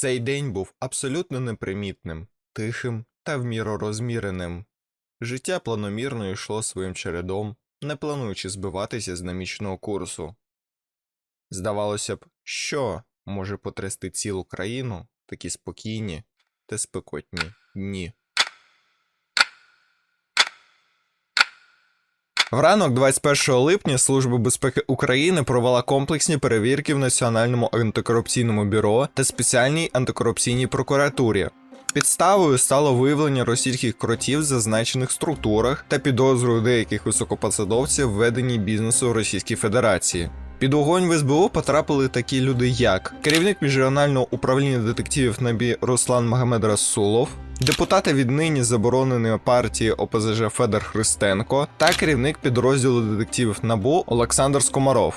Цей день був абсолютно непримітним, тихим та в міру розміреним. Життя планомірно йшло своїм чередом, не плануючи збиватися з намічного курсу. Здавалося б, що може потрясти цілу країну такі спокійні та спекотні дні. В ранок 21 липня Служба безпеки України провела комплексні перевірки в Національному антикорупційному бюро та спеціальній антикорупційній прокуратурі. Підставою стало виявлення російських кротів в зазначених структурах та підозрою деяких високопосадовців в бізнесу в Російській Федерації. Під огонь в СБУ потрапили такі люди, як керівник міжрегіонального управління детективів НАБІ Руслан Магомед Расулов, депутати від нині забороненої партії ОПЗЖ Федор Христенко та керівник підрозділу детективів НАБУ Олександр Скомаров.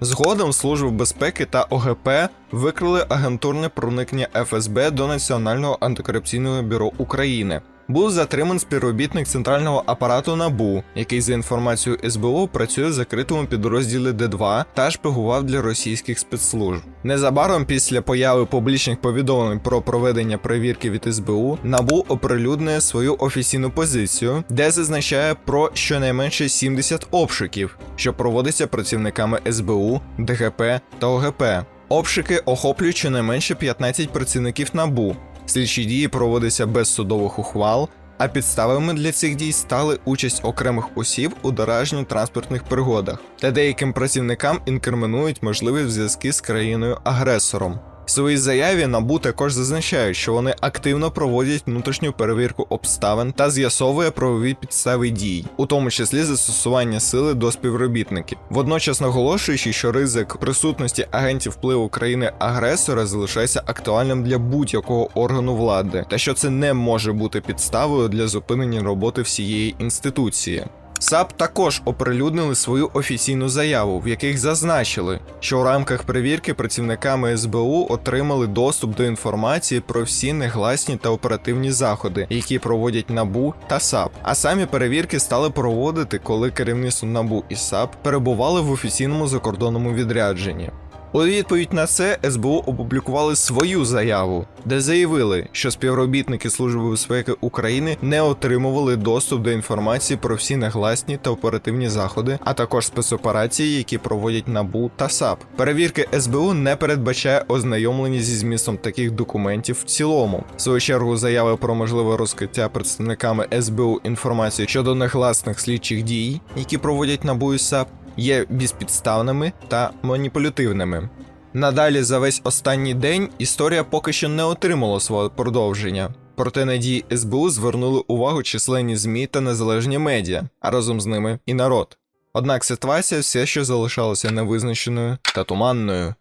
Згодом служби безпеки та ОГП викрили агентурне проникнення ФСБ до Національного антикорупційного бюро України. Був затриман співробітник центрального апарату НАБУ, який за інформацією СБУ працює в закритому підрозділі Д2 та шпигував для російських спецслужб. Незабаром після появи публічних повідомлень про проведення перевірки від СБУ, НАБУ оприлюднює свою офіційну позицію, де зазначає про щонайменше 70 обшуків, що проводяться працівниками СБУ, ДГП та ОГП. Обшуки охоплюють щонайменше 15 працівників НАБУ. Слідчі дії проводяться без судових ухвал, а підставами для цих дій стали участь окремих осіб у дорожньо-транспортних пригодах, та деяким працівникам інкримінують можливі зв'язки з країною-агресором. В своїй заяві НАБУ також зазначають, що вони активно проводять внутрішню перевірку обставин та з'ясовує правові підстави дій, у тому числі застосування сили до співробітників. Водночас наголошуючи, що ризик присутності агентів впливу країни-агресора залишається актуальним для будь-якого органу влади, та що це не може бути підставою для зупинення роботи всієї інституції. САП також оприлюднили свою офіційну заяву, в яких зазначили, що у рамках перевірки працівниками СБУ отримали доступ до інформації про всі негласні та оперативні заходи, які проводять НАБУ та САП. А самі перевірки стали проводити, коли керівництво НАБУ і САП перебували в офіційному закордонному відрядженні. У відповідь на це СБУ опублікували свою заяву, де заявили, що співробітники Служби безпеки України не отримували доступ до інформації про всі негласні та оперативні заходи, а також спецоперації, які проводять НАБУ та САП. Перевірки СБУ не передбачає ознайомлення зі змістом таких документів в цілому. В свою чергу заяви про можливе розкриття представниками СБУ інформації щодо негласних слідчих дій, які проводять НАБУ і САП, є безпідставними та маніпулятивними. Надалі за весь останній день історія поки що не отримала свого продовження. Проте на дії СБУ звернули увагу численні ЗМІ та незалежні медіа, а разом з ними і народ. Однак ситуація все ще залишалася невизначеною та туманною.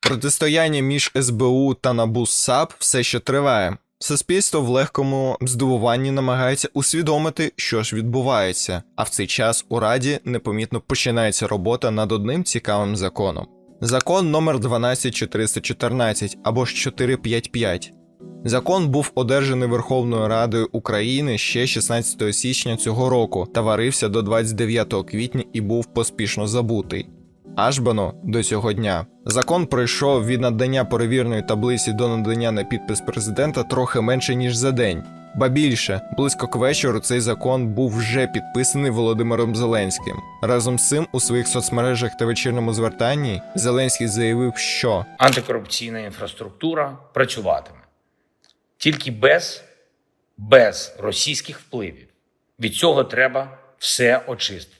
Протистояння між СБУ та НАБУ САП все ще триває. Суспільство в легкому здивуванні намагається усвідомити, що ж відбувається, а в цей час у Раді непомітно починається робота над одним цікавим законом. Закон номер 12414 або ж 455. Закон був одержаний Верховною Радою України ще 16 січня цього року та варився до 29 квітня і був поспішно забутий. Аж бано до цього дня. Закон пройшов від надання перевірної таблиці до надання на підпис президента трохи менше ніж за день. Ба більше, близько к вечору цей закон був вже підписаний Володимиром Зеленським. Разом з цим у своїх соцмережах та вечірньому звертанні Зеленський заявив, що антикорупційна інфраструктура працюватиме тільки без, без російських впливів. Від цього треба все очистити.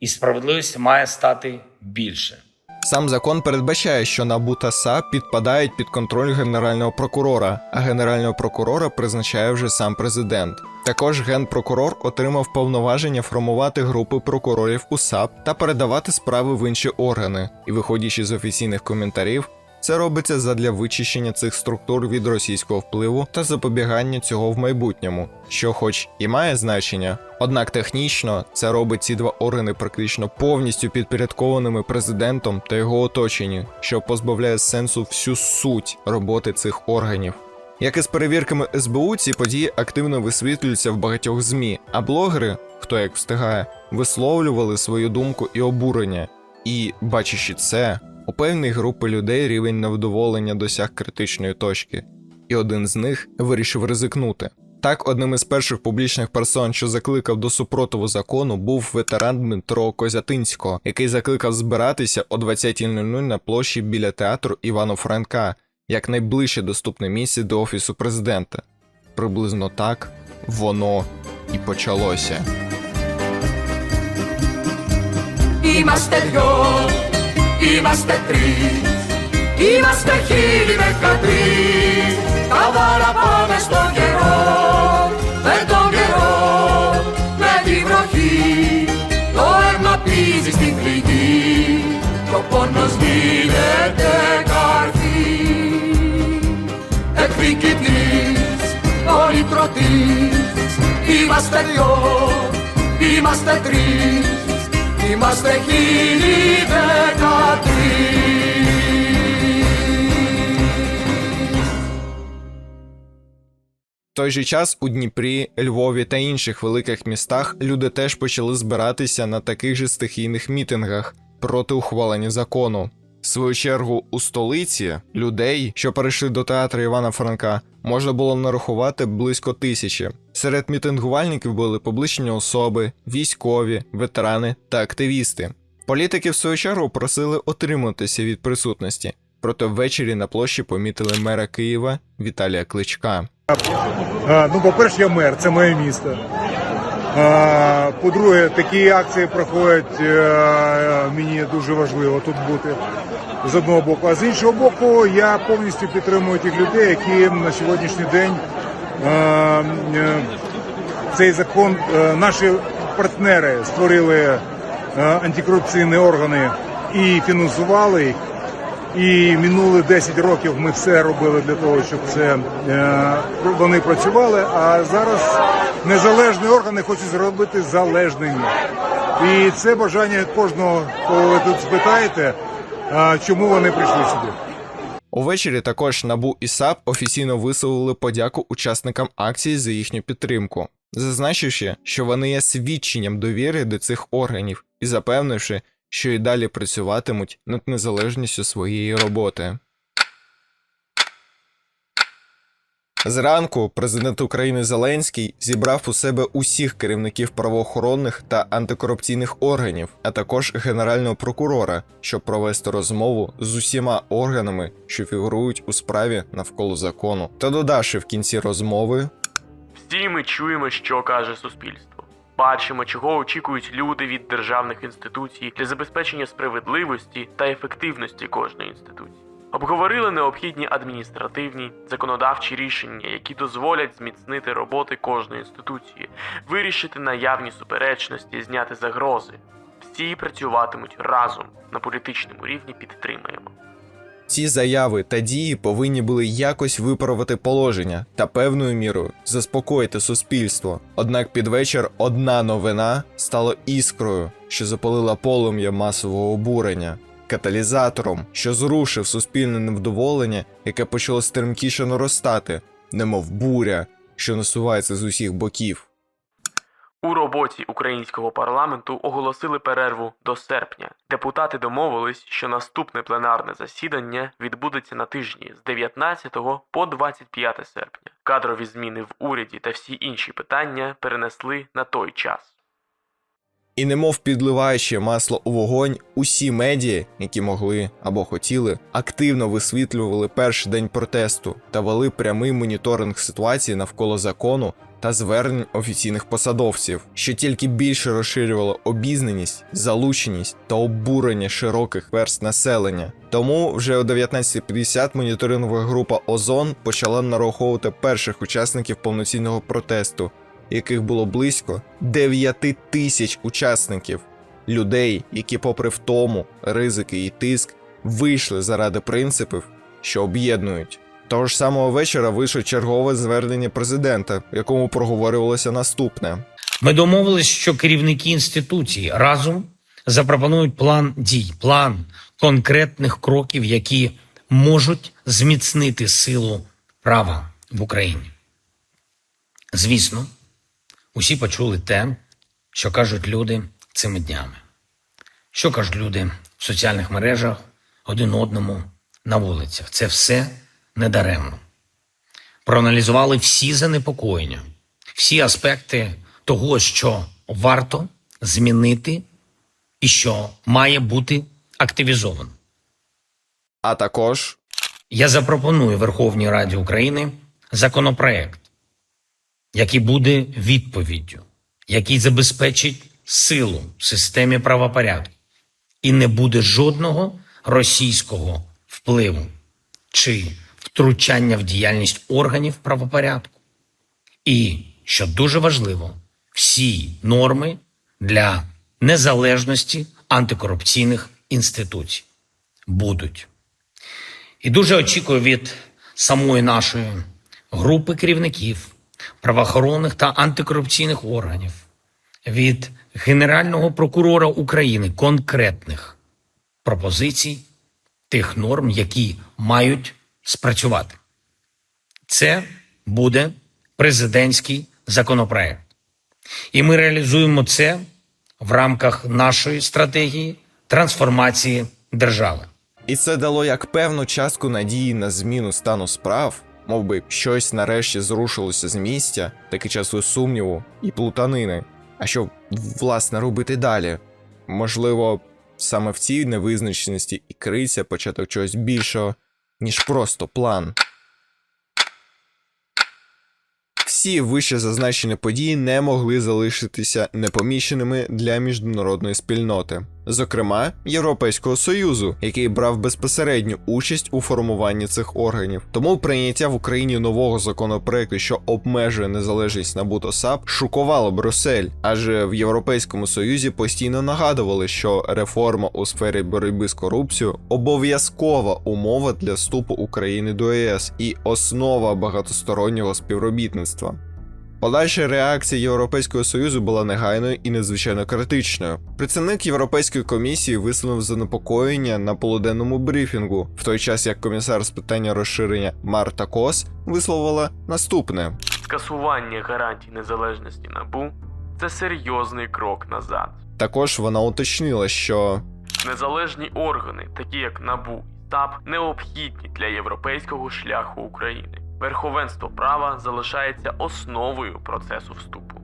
І справедливість має стати більше. Сам закон передбачає, що НАБУ та САП підпадають під контроль генерального прокурора, а генерального прокурора призначає вже сам президент. Також генпрокурор отримав повноваження формувати групи прокурорів у САП та передавати справи в інші органи. І, виходячи з офіційних коментарів, це робиться задля вичищення цих структур від російського впливу та запобігання цього в майбутньому, що, хоч і має значення, однак технічно це робить ці два органи практично повністю підпорядкованими президентом та його оточенню, що позбавляє сенсу всю суть роботи цих органів. Як і з перевірками СБУ, ці події активно висвітлюються в багатьох ЗМІ, а блогери, хто як встигає, висловлювали свою думку і обурення. І, бачачи це, У певної групи людей рівень невдоволення досяг критичної точки, і один з них вирішив ризикнути. Так, одним із перших публічних персон, що закликав до супротиву закону, був ветеран Дмитро Козятинського, який закликав збиратися о 20.00 на площі біля театру Івано Франка, як найближче доступне місце до офісу президента. Приблизно так воно і почалося. Είμαστε δυο, είμαστε τρεις. Είμαστε χίλιοι δεκατρεις Τα παραπάμε στον καιρό. Με τον καιρό, με τη βροχή. Το αίμα πίζει στην πληγή. Το πόνος γίνεται καρφί. Εκδικητής, πολυτρωτής. Είμαστε δυο, είμαστε τρεις Είμαστε χίλιοι δεκατρεις В той же час у Дніпрі, Львові та інших великих містах люди теж почали збиратися на таких же стихійних мітингах проти ухвалення закону. Свою чергу, у столиці людей, що перейшли до театру Івана Франка, можна було нарахувати близько тисячі. Серед мітингувальників були публічні особи, військові, ветерани та активісти. Політики, в свою чергу, просили отриматися від присутності, проте ввечері на площі помітили мера Києва Віталія Кличка. А, Ну, по-перше, я мер, це моє місто. По-друге, такі акції проходять, е, мені дуже важливо тут бути з одного боку. А з іншого боку, я повністю підтримую тих людей, які на сьогоднішній день е, е, цей закон, е, наші партнери створили антикорупційні органи і фінансували їх. І минули 10 років ми все робили для того, щоб це вони працювали. А зараз незалежні органи хочуть зробити залежними. І це бажання кожного, кого ви тут спитаєте, чому вони прийшли сюди. Увечері також НАБУ і САП офіційно висловили подяку учасникам акції за їхню підтримку, зазначивши, що вони є свідченням довіри до цих органів і запевнивши, що і далі працюватимуть над незалежністю своєї роботи. Зранку президент України Зеленський зібрав у себе усіх керівників правоохоронних та антикорупційних органів, а також генерального прокурора, щоб провести розмову з усіма органами, що фігурують у справі навколо закону. Та додавши в кінці розмови, Всі ми чуємо, що каже суспільство. Бачимо, чого очікують люди від державних інституцій для забезпечення справедливості та ефективності кожної інституції. Обговорили необхідні адміністративні законодавчі рішення, які дозволять зміцнити роботи кожної інституції, вирішити наявні суперечності, зняти загрози. Всі працюватимуть разом на політичному рівні. Підтримаємо. ці заяви та дії повинні були якось виправити положення та певною мірою заспокоїти суспільство. Однак під вечір одна новина стала іскрою, що запалила полум'я масового обурення, каталізатором, що зрушив суспільне невдоволення, яке почало стрімкіше наростати, немов буря, що насувається з усіх боків. У роботі українського парламенту оголосили перерву до серпня. Депутати домовились, що наступне пленарне засідання відбудеться на тижні з 19 по 25 серпня. Кадрові зміни в уряді та всі інші питання перенесли на той час. І немов підливаючи масло у вогонь, усі медіа, які могли або хотіли, активно висвітлювали перший день протесту та вели прямий моніторинг ситуації навколо закону та звернень офіційних посадовців, що тільки більше розширювало обізнаність, залученість та обурення широких верст населення. Тому вже о 19.50 моніторингова група Озон почала нараховувати перших учасників повноцінного протесту, яких було близько 9 тисяч учасників, людей, які, попри втому, ризики і тиск, вийшли заради принципів, що об'єднують. Того ж самого вечора вийшло чергове звернення президента, в якому проговорювалося наступне. Ми домовились, що керівники інституцій разом запропонують план дій, план конкретних кроків, які можуть зміцнити силу права в Україні. Звісно, усі почули те, що кажуть люди цими днями. Що кажуть люди в соціальних мережах, один одному на вулицях. Це все недаремно. Проаналізували всі занепокоєння, всі аспекти того, що варто змінити і що має бути активізовано. А також Я запропоную Верховній Раді України законопроект, який буде відповіддю, який забезпечить силу в системі правопорядку і не буде жодного російського впливу чи втручання в діяльність органів правопорядку. І, що дуже важливо, всі норми для незалежності антикорупційних інституцій будуть. І дуже очікую від самої нашої групи керівників правоохоронних та антикорупційних органів, від Генерального прокурора України конкретних пропозицій тих норм, які мають спрацювати. Це буде президентський законопроект. І ми реалізуємо це в рамках нашої стратегії трансформації держави. І це дало як певну частку надії на зміну стану справ, мов би щось нарешті зрушилося з місця, таки часу сумніву і плутанини. А що власне робити далі? Можливо, саме в цій невизначеності і криється початок чогось більшого, ніж просто план. Всі вище зазначені події не могли залишитися непоміщеними для міжнародної спільноти, зокрема Європейського союзу, який брав безпосередню участь у формуванні цих органів. Тому прийняття в Україні нового законопроекту, що обмежує незалежність НАБУ та САП, шокувало Брюссель, адже в Європейському Союзі постійно нагадували, що реформа у сфері боротьби з корупцією обов'язкова умова для вступу України до ЄС і основа багатостороннього співробітництва. Подальша реакція Європейського союзу була негайною і надзвичайно критичною. Представник Європейської комісії висловив занепокоєння на полуденному брифінгу, в той час як комісар з питання розширення Марта Кос висловила наступне: Скасування гарантій незалежності НАБУ це серйозний крок назад. також вона уточнила, що Незалежні органи, такі як НАБУ і САП, необхідні для європейського шляху України. Верховенство права залишається основою процесу вступу.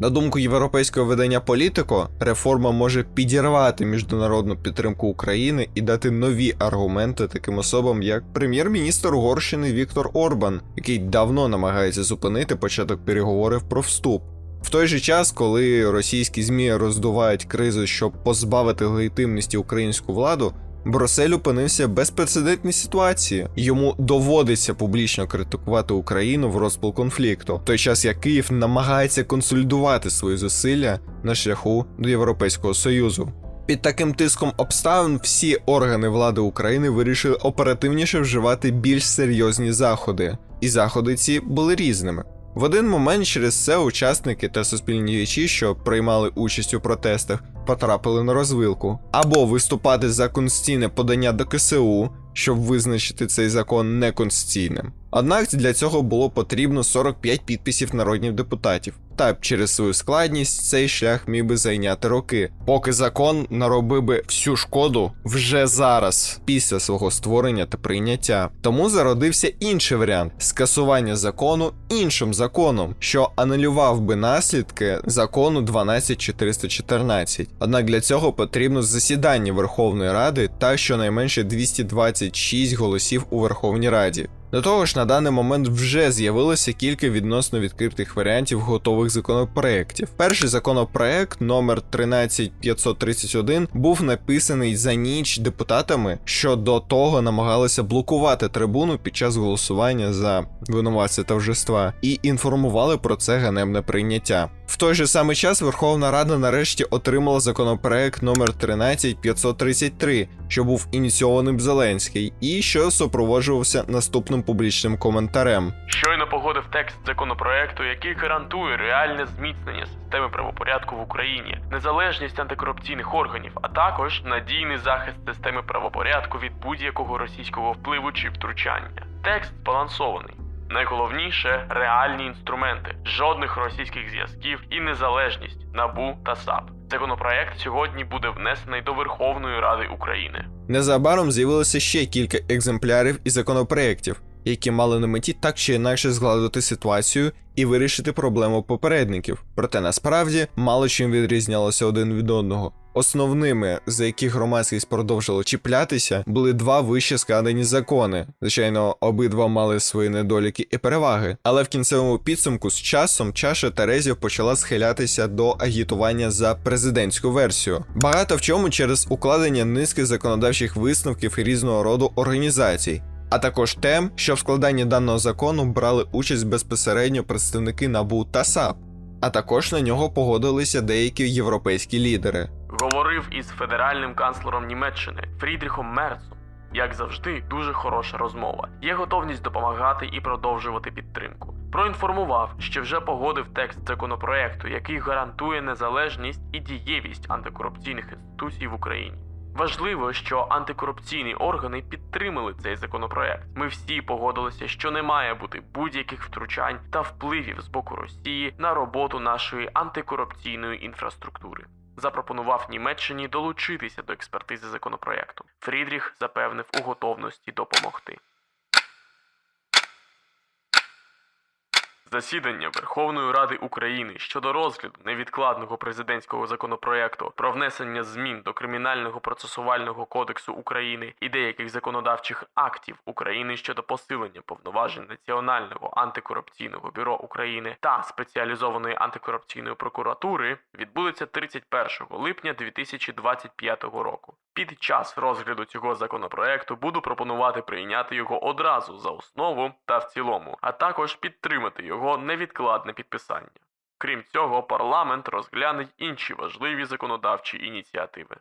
На думку європейського видання Політико, реформа може підірвати міжнародну підтримку України і дати нові аргументи таким особам, як прем'єр-міністр Угорщини Віктор Орбан, який давно намагається зупинити початок переговорів про вступ. В той же час, коли російські змі роздувають кризу, щоб позбавити легітимності українську владу, Брюссель опинився в безпрецедентній ситуації. Йому доводиться публічно критикувати Україну в розпал конфлікту, в той час як Київ намагається консолідувати свої зусилля на шляху до Європейського Союзу. Під таким тиском обставин всі органи влади України вирішили оперативніше вживати більш серйозні заходи, і заходи ці були різними. В один момент через це учасники та суспільні діячі, що приймали участь у протестах, потрапили на розвилку, або виступати за конституційне подання до КСУ, щоб визначити цей закон неконституційним. Однак для цього було потрібно 45 підписів народних депутатів. Та через свою складність цей шлях міг би зайняти роки, поки закон наробив би всю шкоду вже зараз, після свого створення та прийняття. Тому зародився інший варіант скасування закону іншим законом, що анулював би наслідки закону 12414. Однак для цього потрібно засідання Верховної Ради та щонайменше 226 голосів у Верховній Раді. До того ж, на даний момент вже з'явилося кілька відносно відкритих варіантів готових законопроєктів. Перший законопроект номер 13531 був написаний за ніч депутатами, що до того намагалися блокувати трибуну під час голосування за винуватця та вжества, і інформували про це ганебне прийняття. В той же самий час Верховна Рада нарешті отримала законопроект номер 13533, що був ініційованим Зеленський, і що супроводжувався наступним публічним коментарем. Щойно погодив текст законопроекту, який гарантує реальне зміцнення системи правопорядку в Україні, незалежність антикорупційних органів, а також надійний захист системи правопорядку від будь-якого російського впливу чи втручання. Текст збалансований. Найголовніше реальні інструменти, жодних російських зв'язків і незалежність НАБУ та САП. Законопроект сьогодні буде внесений до Верховної Ради України. Незабаром з'явилося ще кілька екземплярів і законопроєктів, які мали на меті так чи інакше згладити ситуацію і вирішити проблему попередників. Проте насправді мало чим відрізнялося один від одного. Основними, за які громадськість продовжила чіплятися, були два вище складені закони. Звичайно, обидва мали свої недоліки і переваги, але в кінцевому підсумку з часом чаша Терезів почала схилятися до агітування за президентську версію. Багато в чому через укладення низки законодавчих висновків різного роду організацій. А також тем, що в складанні даного закону брали участь безпосередньо представники НАБУ та САП, а також на нього погодилися деякі європейські лідери. Говорив із федеральним канцлером Німеччини Фрідріхом Мерцом. Як завжди, дуже хороша розмова. Є готовність допомагати і продовжувати підтримку. Проінформував, що вже погодив текст законопроекту, який гарантує незалежність і дієвість антикорупційних інституцій в Україні. Важливо, що антикорупційні органи підтримали цей законопроект. Ми всі погодилися, що не має бути будь-яких втручань та впливів з боку Росії на роботу нашої антикорупційної інфраструктури. Запропонував Німеччині долучитися до експертизи законопроекту. Фрідріх запевнив у готовності допомогти. Засідання Верховної Ради України щодо розгляду невідкладного президентського законопроекту про внесення змін до Кримінального процесуального кодексу України і деяких законодавчих актів України щодо посилення повноважень Національного антикорупційного бюро України та спеціалізованої антикорупційної прокуратури відбудеться 31 липня 2025 року. Під час розгляду цього законопроекту буду пропонувати прийняти його одразу за основу та в цілому, а також підтримати його невідкладне підписання. Крім цього, парламент розгляне інші важливі законодавчі ініціативи.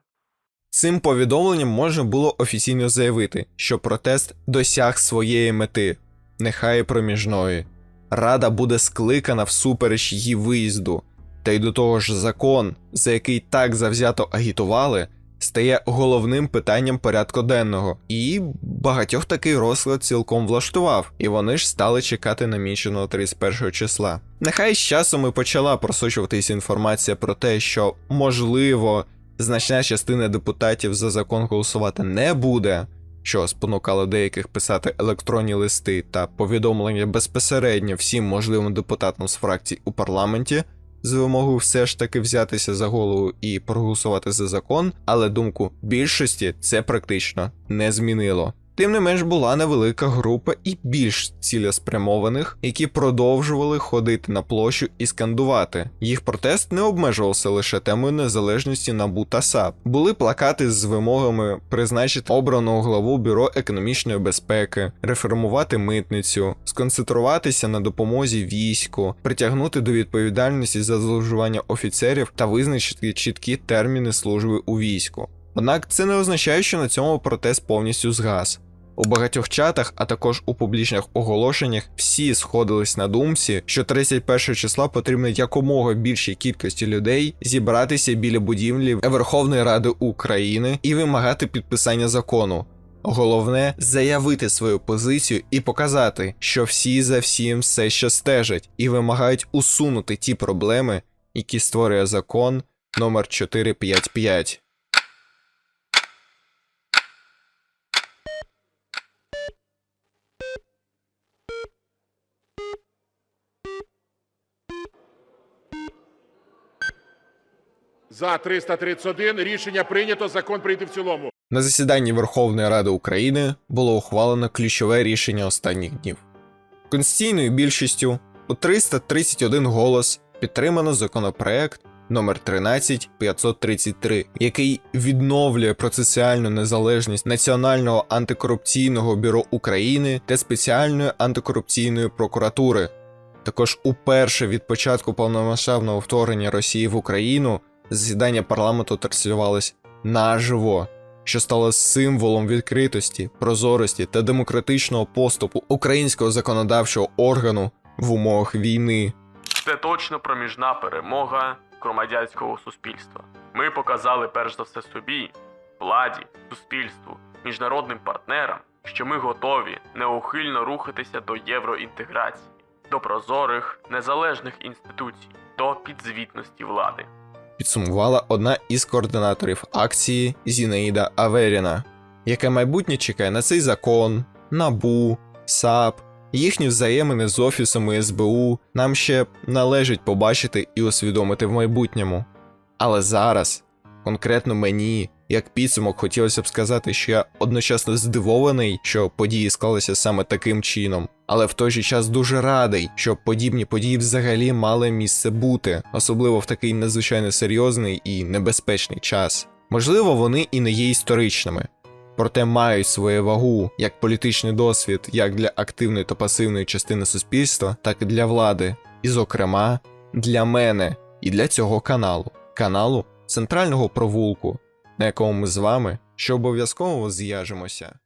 Цим повідомленням можна було офіційно заявити, що протест досяг своєї мети, нехай проміжної. Рада буде скликана всупереч її виїзду, та й до того ж закон, за який так завзято агітували, стає головним питанням порядку денного, і багатьох такий розклад цілком влаштував, і вони ж стали чекати наміченого 31 числа. Нехай з часом і почала просочуватись інформація про те, що можливо значна частина депутатів за закон голосувати не буде, що спонукало деяких писати електронні листи та повідомлення безпосередньо всім можливим депутатам з фракцій у парламенті з вимогою все ж таки взятися за голову і проголосувати за закон, але думку більшості це практично не змінило. Тим не менш була невелика група і більш цілеспрямованих, які продовжували ходити на площу і скандувати. Їх протест не обмежувався лише темою незалежності НАБУ та САП. Були плакати з вимогами призначити обраного главу бюро економічної безпеки, реформувати митницю, сконцентруватися на допомозі війську, притягнути до відповідальності за зловживання офіцерів та визначити чіткі терміни служби у війську. Однак це не означає, що на цьому протест повністю згас. У багатьох чатах, а також у публічних оголошеннях, всі сходились на думці, що 31 числа потрібно якомога більшій кількості людей зібратися біля будівлі Верховної Ради України і вимагати підписання закону. Головне заявити свою позицію і показати, що всі за всім все ще стежать і вимагають усунути ті проблеми, які створює закон номер 455. За 331 рішення прийнято. Закон прийняти в цілому. На засіданні Верховної Ради України було ухвалено ключове рішення останніх днів. Конституційною більшістю у 331 голос підтримано законопроект номер 13533, який відновлює процесуальну незалежність Національного антикорупційного бюро України та спеціальної антикорупційної прокуратури. Також уперше від початку повномасштабного вторгнення Росії в Україну засідання парламенту транслювалось наживо, що стало символом відкритості, прозорості та демократичного поступу українського законодавчого органу в умовах війни. Це точно проміжна перемога громадянського суспільства. Ми показали перш за все собі, владі, суспільству, міжнародним партнерам, що ми готові неухильно рухатися до євроінтеграції, до прозорих незалежних інституцій, до підзвітності влади. Підсумувала одна із координаторів акції Зінаїда Аверіна. яке майбутнє чекає на цей закон, НАБУ, САП, їхні взаємини з офісами СБУ нам ще належить побачити і усвідомити в майбутньому. Але зараз, конкретно мені, як підсумок, хотілося б сказати, що я одночасно здивований, що події склалися саме таким чином, але в той же час дуже радий, що подібні події взагалі мали місце бути, особливо в такий надзвичайно серйозний і небезпечний час. Можливо, вони і не є історичними, проте мають свою вагу як політичний досвід як для активної та пасивної частини суспільства, так і для влади, і, зокрема, для мене і для цього каналу, каналу центрального провулку, на якому ми з вами що обов'язково з'яжемося.